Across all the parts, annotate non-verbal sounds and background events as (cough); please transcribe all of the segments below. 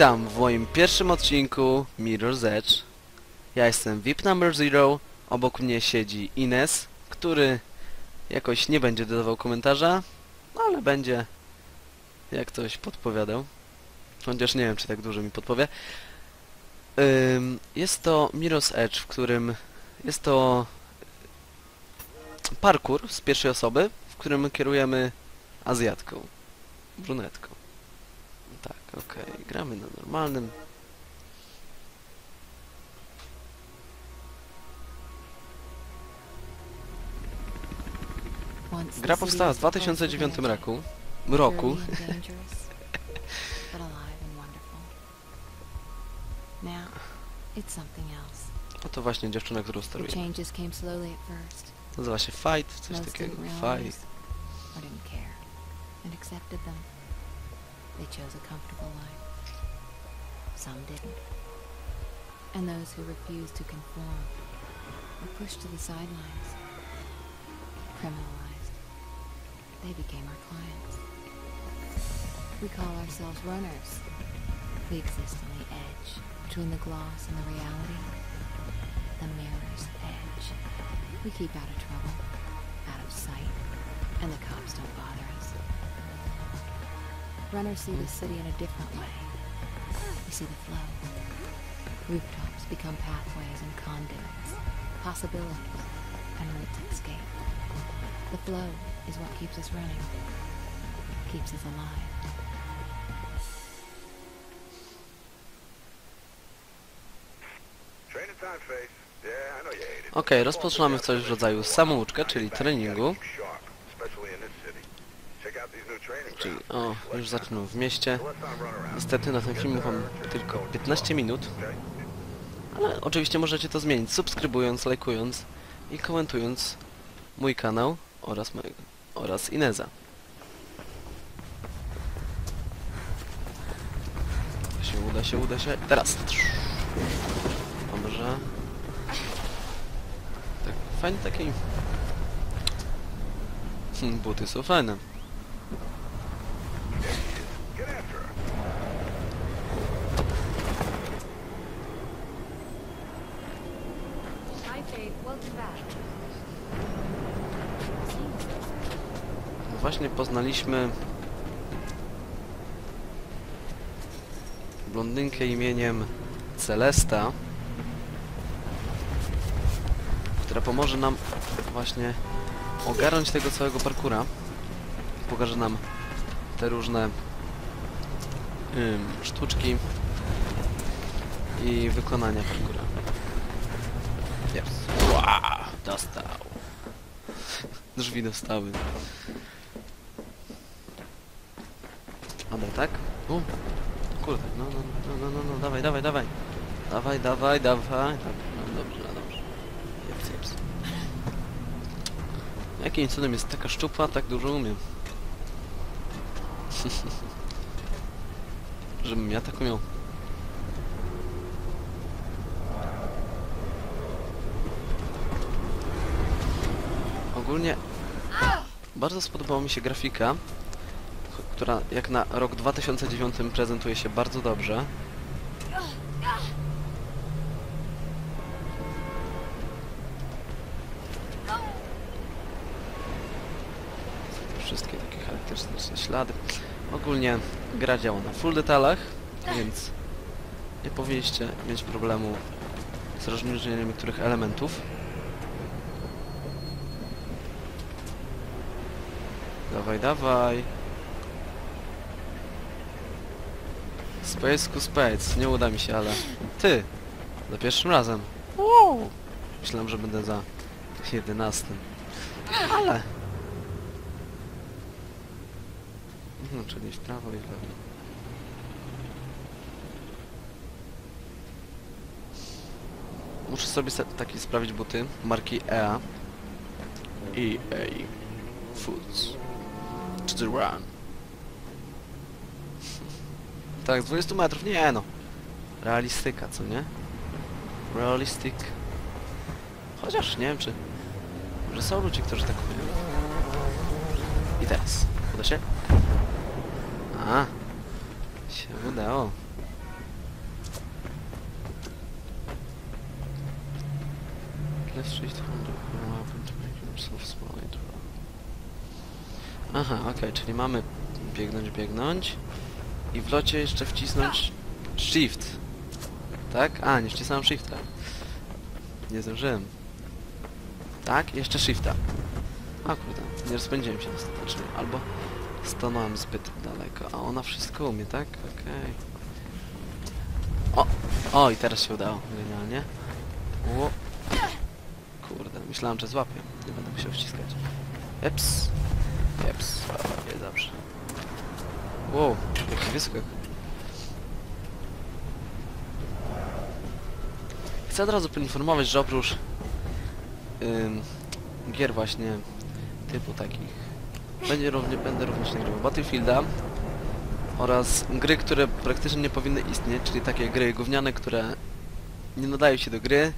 Witam w moim pierwszym odcinku Mirror's Edge. Ja jestem VIP number zero, obok mnie siedzi Ines, który jakoś nie będzie dodawał komentarza, no ale będzie jak coś podpowiadał. Chociaż nie wiem, czy tak dużo mi podpowie. Ym, jest to Mirror's Edge, w którym jest to parkour z pierwszej osoby, w którym kierujemy Azjatką, brunetką. Tak, okej, gramy na normalnym. Gra powstała w 2009 roku. Roku. Else. Oto właśnie dziewczyna, którą first. Nazywa się Fight, coś takiego. Fight. They chose a comfortable life. Some didn't. And those who refused to conform were pushed to the sidelines, criminalized. They became our clients. We call ourselves runners. We exist on the edge between the gloss and the reality. The mirror's edge. We keep out of trouble, out of sight, and the cops don't bother us. Runners see the city in a different way. We see the flow. Rooftops become pathways and conduits, possibilities, and routes of escape. The flow is what keeps us running, keeps us alive. Training time, Face. Yeah, I know you hate it. Okej, rozpoczynamy coś w rodzaju samouczkę, czyli treningu. O, już zaczynam w mieście. Niestety na tym filmie mam tylko 15 minut, ale oczywiście możecie to zmienić, subskrybując, lajkując i komentując mój kanał oraz mojego, oraz Ineza. Się, uda się, uda się. Teraz! Dobrze. Tak, fajny taki... Hmm, (laughs) Buty są fajne. Właśnie poznaliśmy blondynkę imieniem Celesta, która pomoże nam właśnie ogarnąć tego całego parkura. Pokaże nam te różne ym, sztuczki i wykonania parkura. Yes. Wow, dostał. Drzwi dostały. Dobra, tak? U, kurde, no, no, no, no, no, no, dawaj, dawaj, dawaj. Dawaj, dawaj, dawaj. No, dobrze, no, dobrze. Jeps, jeps. Jakim cudem jest taka szczupła, tak dużo umiem. (laughs) Żebym ja tak umiał. Ogólnie bardzo spodobała mi się grafika, która jak na rok 2009 prezentuje się bardzo dobrze. Wszystkie takie charakterystyczne ślady. Ogólnie gra działa na full detalach, więc nie powinniście mieć problemu z rozróżnieniem niektórych elementów. Dawaj, dawaj. Space ku space. Nie uda mi się, ale... Ty! Za pierwszym razem. Wow. Myślałem, że będę za 11. Ale... No, czyli w prawo i w lewo. Muszę sobie taki sprawić buty marki EA. EA Foods. To the run. Tak, z 20 metrów, nie no. Realistyka, co nie? Realistic. Chociaż nie wiem, czy... Może są ludzie, którzy tak mówią. I teraz. Uda się? A. Się udało. Aha, okej, okay, czyli mamy biegnąć, biegnąć i w locie jeszcze wcisnąć shift. Tak? A, nie wcisnąłem shifta. Nie zdążyłem. Tak? Jeszcze shifta. A kurde, nie rozpędziłem się dostatecznie. Albo stanąłem zbyt daleko. A ona wszystko umie, tak? Okej. O! O, i teraz się udało. Genialnie. Kurde, myślałem, że złapię. Nie będę musiał wciskać. Eps. Eps. Nie, dobrze. Wow, jaki wyskok. Chcę od razu poinformować, że oprócz ym, gier właśnie typu takich będzie równie, będę również nagrywał Battlefielda oraz gry, które praktycznie nie powinny istnieć, czyli takie gry gówniane, które nie nadają się do gry,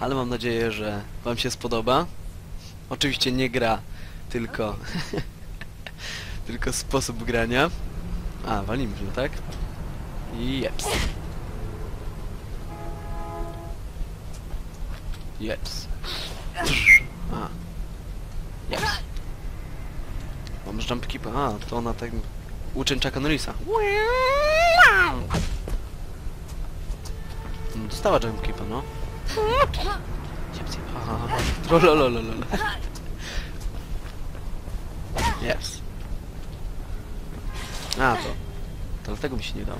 ale mam nadzieję, że wam się spodoba. Oczywiście nie gra, tylko (laughs) tylko sposób grania. A, walimy się, tak? Jeps. Jeps. A. Jeps. Mam jump keep. A, to ona tak uczeń Chucka Norrisa. No, dostała jump keepa, no. Jeps, jeps. Trololololol. Jeps. A, to. Dlatego mi się nie dało.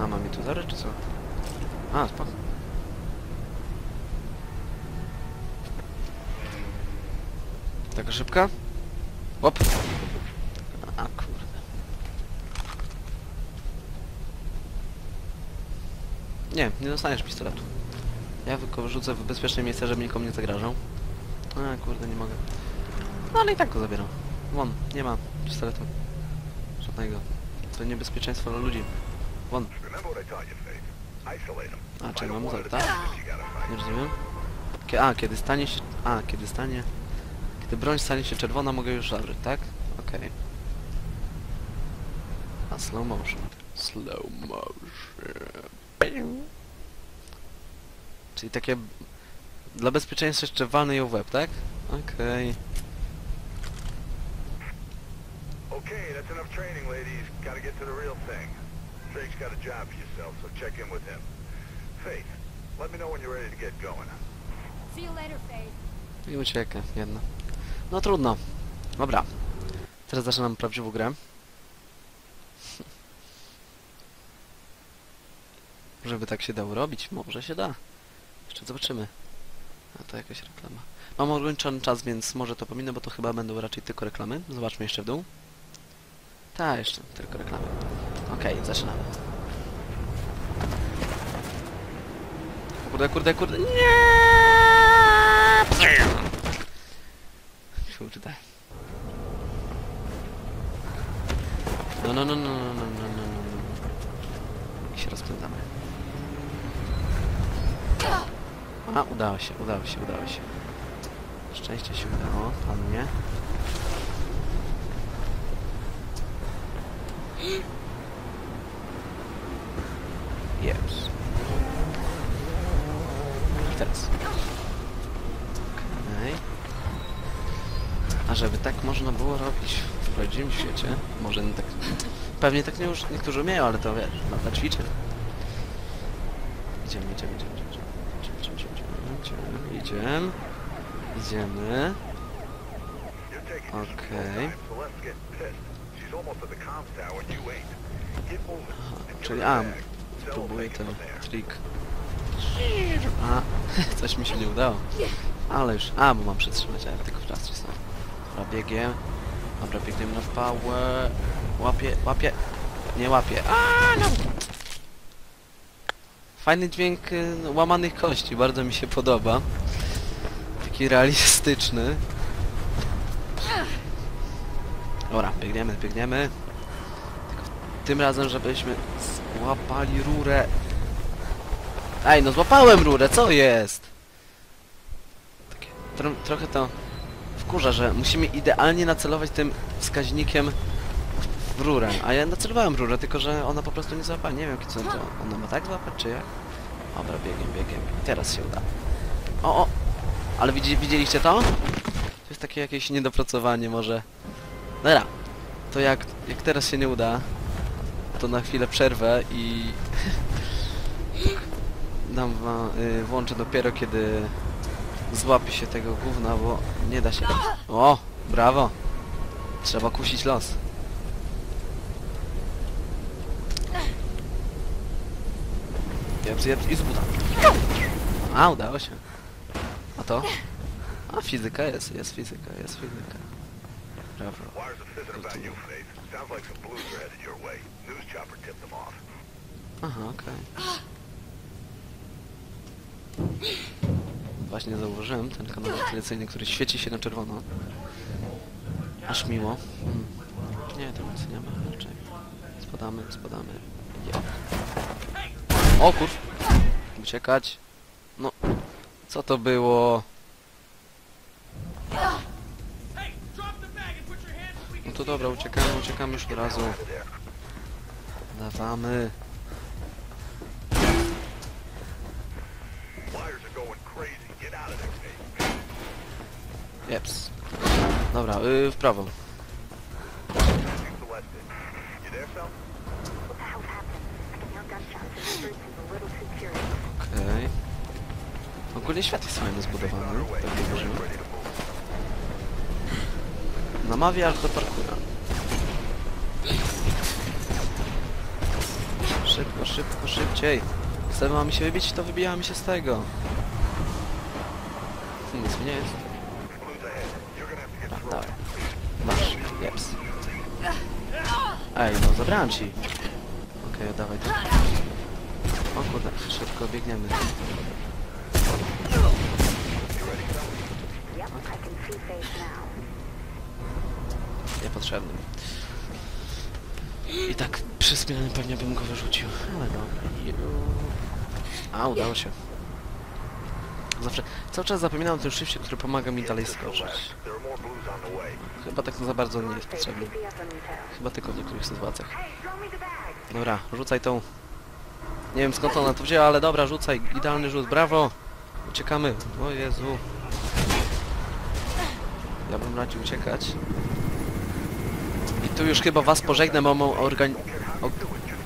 A, mam je tu zaraz, czy co? A, spoko. Taka szybka? Łop! A, kurde. Nie, nie dostaniesz pistoletu. Ja tylko wrzucę w bezpieczne miejsce, żeby nikomu nie zagrażał. A, kurde, nie mogę. No ale i tak go zabieram. Won, nie ma pistoletu. Żadnego. To niebezpieczeństwo dla ludzi. Won. A, Find mam one tak? Nie rozumiem. Kie- a, kiedy stanie się... A, kiedy stanie... Kiedy broń stanie się czerwona, mogę już zabrać, tak? Okej. A slow motion. Slow motion. Czyli takie... Dla bezpieczeństwa jeszcze walny ją w łeb, tak? Okej. Okay, that's enough training, ladies. Gotta get to the real thing. Drake's got a job for yourself, so check in with him. Faith, let me know when you're ready to get going. See you later, Faith. I ucieka, jedna. No trudno. Dobra. Teraz zaczynam prawdziwą grę. Żeby tak się dało robić. Może się da. Jeszcze zobaczymy. A to jakaś reklama. Mam ograniczony czas, więc może to pominę, bo to chyba będą raczej tylko reklamy. Zobaczmy jeszcze w dół. Ta, jeszcze tylko reklamy. Okej, okay, zaczynamy. Kurde, kurde, kurde. Nie! Kurde. No, no, no, no, no, no, no, no. no, no. I. A, udało się, udało się, udało się. Szczęście się udało, pannie. Jeps. I teraz. Okej. A żeby tak można było robić w prawdziwym świecie, może nie tak... Pewnie tak nie już niektórzy umieją, ale to wiesz, ćwiczy. Idziemy, idziemy, idziemy, idziemy, idziemy, Idziemy, idziemy. Idziemy. Okej. Okay. Czyli a, spróbuję ten trik. A, (laughs) coś mi się nie udało. Ale już, a, bo mam przytrzymać, ale tylko teraz wcisnąłem. Dobra, biegiem. Dobra, biegniemy na pałę. Łapie, łapie. Nie łapie. A, no! Fajny dźwięk y, łamanych kości, bardzo mi się podoba. Taki realistyczny. Dobra, biegniemy, biegniemy. Tylko tym razem, żebyśmy złapali rurę. Ej, no złapałem rurę, co jest? Takie, tro, trochę to wkurza, że musimy idealnie nacelować tym wskaźnikiem w rurę. A ja nacelowałem rurę, tylko że ona po prostu nie złapała. Nie wiem, co to. Ona ma tak złapać, czy jak? Dobra, biegiem, biegiem. Teraz się uda. O, o! Ale widzi, widzieliście to? To jest takie jakieś niedopracowanie może. Dobra. To jak, jak teraz się nie uda, to na chwilę przerwę i... (laughs) dam wam, y, włączę dopiero kiedy złapie się tego gówna, bo nie da się... O! Brawo! Trzeba kusić los. Jedz, jedz i zbuda. A, udało się. A to? A, fizyka jest, jest fizyka, jest fizyka. Brawo. Aha, okej. Właśnie zauważyłem ten kanał wentylacyjny, który świeci się na czerwono. Aż miło. Hmm. Nie, to nic nie ma raczej. Spadamy, spadamy. Je. O kur... Uciekać. No. Co to było? No to dobra, uciekamy, uciekamy już od razu. Dawamy. Jeps. Dobra, yy, w prawo. Okej. Ogólnie świat jest fajnie zbudowany, tak zauważyłem. Namawia aż do parkura. Szybko, szybko, szybciej. Chcemy mamy się wybić, to wybijamy się z tego. Nic mi nie jest. Through. dawaj. Masz, jeps. Ej, no zabrałem ci. Okej, dawaj to. O kurde, szybko biegniemy. Yep, I tak przy zmianie pewnie bym go wyrzucił. Ale dobra. A, udało się. Zawsze, cały czas zapominam o tym shifcie, który pomaga mi dalej skoczyć. Chyba tak za bardzo nie jest intel. Chyba tylko w niektórych sytuacjach. Dobra, rzucaj tą. Nie wiem skąd ona to wzięła, ale dobra, rzucaj. Idealny rzut, brawo! Uciekamy. O Jezu. Ja bym radził uciekać. I tu już chyba was pożegnam, bo mam organi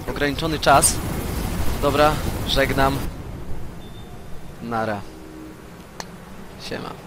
ograniczony czas. Dobra, żegnam. Nara. Siema.